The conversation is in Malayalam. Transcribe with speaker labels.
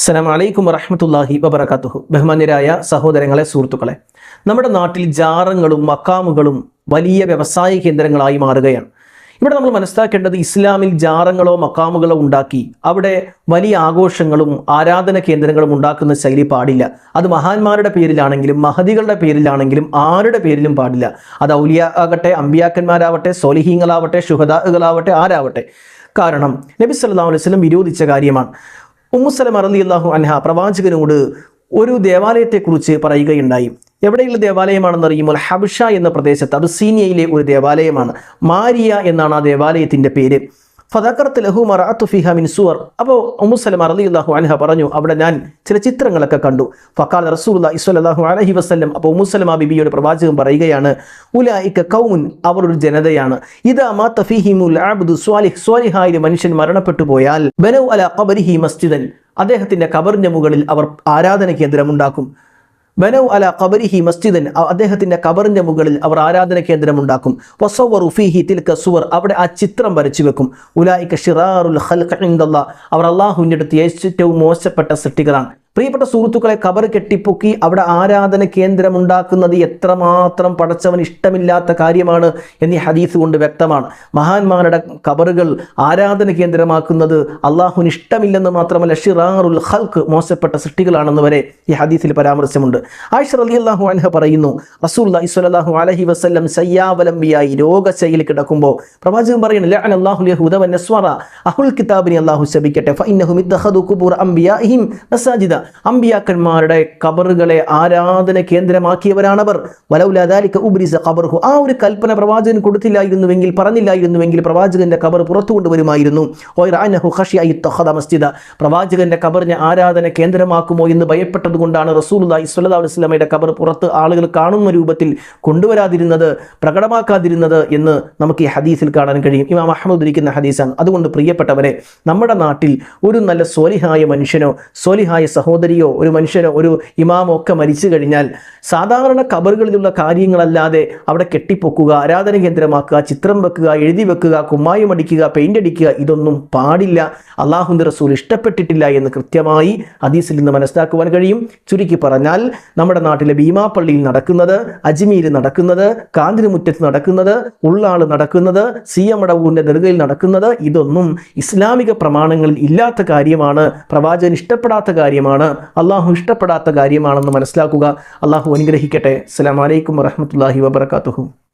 Speaker 1: അസ്സലാം അലൈക്കും വറഹമത്തല്ലാഹി വബർക്കാത്തുഹു ബഹുമാന്യരായ സഹോദരങ്ങളെ സുഹൃത്തുക്കളെ നമ്മുടെ നാട്ടിൽ ജാറങ്ങളും മക്കാമുകളും വലിയ വ്യവസായ കേന്ദ്രങ്ങളായി മാറുകയാണ്. ഇവിടെ നമ്മൾ മനസ്സിലാക്കേണ്ടത് ഇസ്ലാമിൽ ജാറങ്ങളോ മക്കാമുകളോ ഉണ്ടാക്കി അവിടെ വലിയ ആഘോഷങ്ങളും ആരാധന കേന്ദ്രങ്ങളും ഉണ്ടാക്കുന്ന ശൈലി പാടില്ല. അത് മഹാന്മാരുടെ പേരിലാണെങ്കിലും മഹതികളുടെ പേരിലാണെങ്കിലും ആരുടെ പേരിലും പാടില്ല. അത് ഔലിയ ആകട്ടെ അമ്പിയാക്കന്മാരാവട്ടെ സോലിഹീങ്ങളാവട്ടെ ഷുഹദാകളാവട്ടെ ആരാവട്ടെ. കാരണം നബി സല്ലാ അലൈഹി വസല്ലം വിരോധിച്ച കാര്യമാണ്. ഉമ്മുസലം അള്ളാഹു അൻഹ പ്രവാചകനോട് ഒരു ദേവാലയത്തെക്കുറിച്ച് പറയുകയുണ്ടായി. എവിടെയുള്ള ദേവാലയമാണെന്ന് അറിയുമ്പോൾ ഹബിഷ എന്ന പ്രദേശത്ത് അബസീനിയയിലെ ഒരു ദേവാലയമാണ്. മാരിയ എന്നാണ് ആ ദേവാലയത്തിന്റെ പേര്. ഫതക്കർത്ത് ലഹു മറാത്തു ഫിഹ മിൻ സുവർ. അപ്പോൾ ഉമ്മുസലം അറലി അള്ളാഹു അൻഹ പറഞ്ഞു അവിടെ ഞാൻ ചില ചിത്രങ്ങളൊക്കെ കണ്ടു. ഫക്കാൽ റസൂൽ ഇസ്വല്ലാഹു അലഹി വസ്ലം അപ്പോൾ ഉമ്മുസലമ ബിബിയുടെ പ്രവാചകൻ പറയുകയാണ് ഉലായിക്ക കൗമുൻ അവർ ഒരു ജനതയാണ്. ഇതാ മാ തഫിഹിമുൽ ആബ്ദു സ്വാലിഹ് സ്വാലിഹായ മനുഷ്യൻ മരണപ്പെട്ടു പോയാൽ ബനൗ അല ഖബരിഹി മസ്ജിദൻ. അദ്ദേഹത്തിന്റെ കബറിന്റെ മുകളിൽ അവർ ആരാധന കേന്ദ്രമുണ്ടാക്കും. ബനൗ അല ഖബരിഹി മസ്ജിദൻ. അദ്ദേഹത്തിന്റെ കബറിന്റെ മുകളിൽ അവർ ആരാധന കേന്ദ്രം ഉണ്ടാക്കും. വസവറു ഫീഹി തിൽക സുവർ. അവിടെ ആ ചിത്രം വരച്ചു വെക്കും. ഉലായിക്ക ഷിറാറുൽ ഇൻദല്ലാ. അവർ അള്ളാഹുവിന്റെ അടുത്ത് ഏറ്റവും മോശപ്പെട്ട സൃഷ്ടികളാണ്. പ്രിയപ്പെട്ട സുഹൃത്തുക്കളെ കബർ കെട്ടിപ്പൊക്കി അവിടെ ആരാധന കേന്ദ്രം ഉണ്ടാക്കുന്നത് എത്രമാത്രം പടച്ചവൻ ഇഷ്ടമില്ലാത്ത കാര്യമാണ് എന്നീ ഹദീസ് കൊണ്ട് വ്യക്തമാണ്. മഹാന്മാരുടെ കബറുകൾ ആരാധന കേന്ദ്രമാക്കുന്നത് അള്ളാഹുവിന് ഇഷ്ടമില്ലെന്ന് മാത്രമല്ല ഷിറാറുൽ ഹൽക്ക് മോശപ്പെട്ട സൃഷ്ടികളാണെന്ന് വരെ ഈ ഹദീസിൽ പരാമർശമുണ്ട്. ആയിഷർ അലി അള്ളാഹു അൻഹ പറയുന്നു റസൂൽ സ്വല്ലല്ലാഹു അലഹി വസല്ലം സയ്യാവലംബിയായി രോഗശൈലി കിടക്കുമ്പോൾ പ്രവാചകൻ പറയുന്നു ലഅന അല്ലാഹു യഹൂദ വന്നസ്വറ അഹുൽ കിതാബിനെ അള്ളാഹു ശബിക്കട്ടെ ഖുബൂർ അംബിയാഇഹിം മസാജിദ അമ്പിയാക്കന്മാരുടെ കബറുകളെ ആരാധന കേന്ദ്രമാക്കിയവരാണവർ. വലൗലാദാലിക്ക ഉബ്രിസ ഖബറുഹു. ആ ഒരു കൽപ്പന പ്രവാചകൻ കൊടുത്തില്ലായിരുന്നുവെങ്കിൽ പറഞ്ഞില്ലായിരുന്നുവെങ്കിൽ പ്രവാചകന്റെ കബർ പുറത്തു കൊണ്ടുവരുമായിരുന്നു മസ്ജിദ. പ്രവാചകന്റെ കബറിനെ ആരാധന കേന്ദ്രമാക്കുമോ എന്ന് ഭയപ്പെട്ടത് കൊണ്ടാണ് അലൈഹി വസല്ലമയുടെ കബർ പുറത്ത് ആളുകൾ കാണുന്ന രൂപത്തിൽ കൊണ്ടുവരാതിരുന്നത് പ്രകടമാക്കാതിരുന്നത് എന്ന് നമുക്ക് ഈ ഹദീസിൽ കാണാൻ കഴിയും. ഇമാം അഹമ്മദ് ഇരിക്കുന്ന ഹദീസാണ്. അതുകൊണ്ട് പ്രിയപ്പെട്ടവരെ നമ്മുടെ നാട്ടിൽ ഒരു നല്ല സോലിഹായ മനുഷ്യനോ സ്വലിഹായ സഹോദരിയോ ഒരു മനുഷ്യനോ ഒരു ഇമാമോ ഒക്കെ മരിച്ചു കഴിഞ്ഞാൽ സാധാരണ കബറുകളിലുള്ള കാര്യങ്ങളല്ലാതെ അവിടെ കെട്ടിപ്പൊക്കുക ആരാധന കേന്ദ്രമാക്കുക ചിത്രം വെക്കുക എഴുതി വെക്കുക കുമ്മായം അടിക്കുക പെയിന്റ് അടിക്കുക ഇതൊന്നും പാടില്ല. അള്ളാഹുന്റെ റസൂൽ ഇഷ്ടപ്പെട്ടിട്ടില്ല എന്ന് കൃത്യമായി ഹദീസിൽ നിന്ന് മനസ്സിലാക്കുവാൻ കഴിയും. ചുരുക്കി പറഞ്ഞാൽ നമ്മുടെ നാട്ടിലെ ഭീമാപ്പള്ളിയിൽ നടക്കുന്നത് അജ്മീരിൽ നടക്കുന്നത് കാന്തിരിമുറ്റത്ത് നടക്കുന്നത് ഉള്ളാൾ നടക്കുന്നത് സി എം അടവൂരിന്റെ ദർഗയിൽ നടക്കുന്നത് ഇതൊന്നും ഇസ്ലാമിക പ്രമാണങ്ങളിൽ ഇല്ലാത്ത കാര്യമാണ് പ്രവാചകൻ ഇഷ്ടപ്പെടാത്ത കാര്യമാണ്. അള്ളാഹു ഇഷ്ടപ്പെടാത്ത കാര്യമാണെന്ന് മനസ്സിലാക്കുക. അള്ളാഹു അനുഗ്രഹിക്കട്ടെ. അസ്സാം വലൈക്കും വറഹ്മത്തുള്ളാഹി വബറകാതുഹു.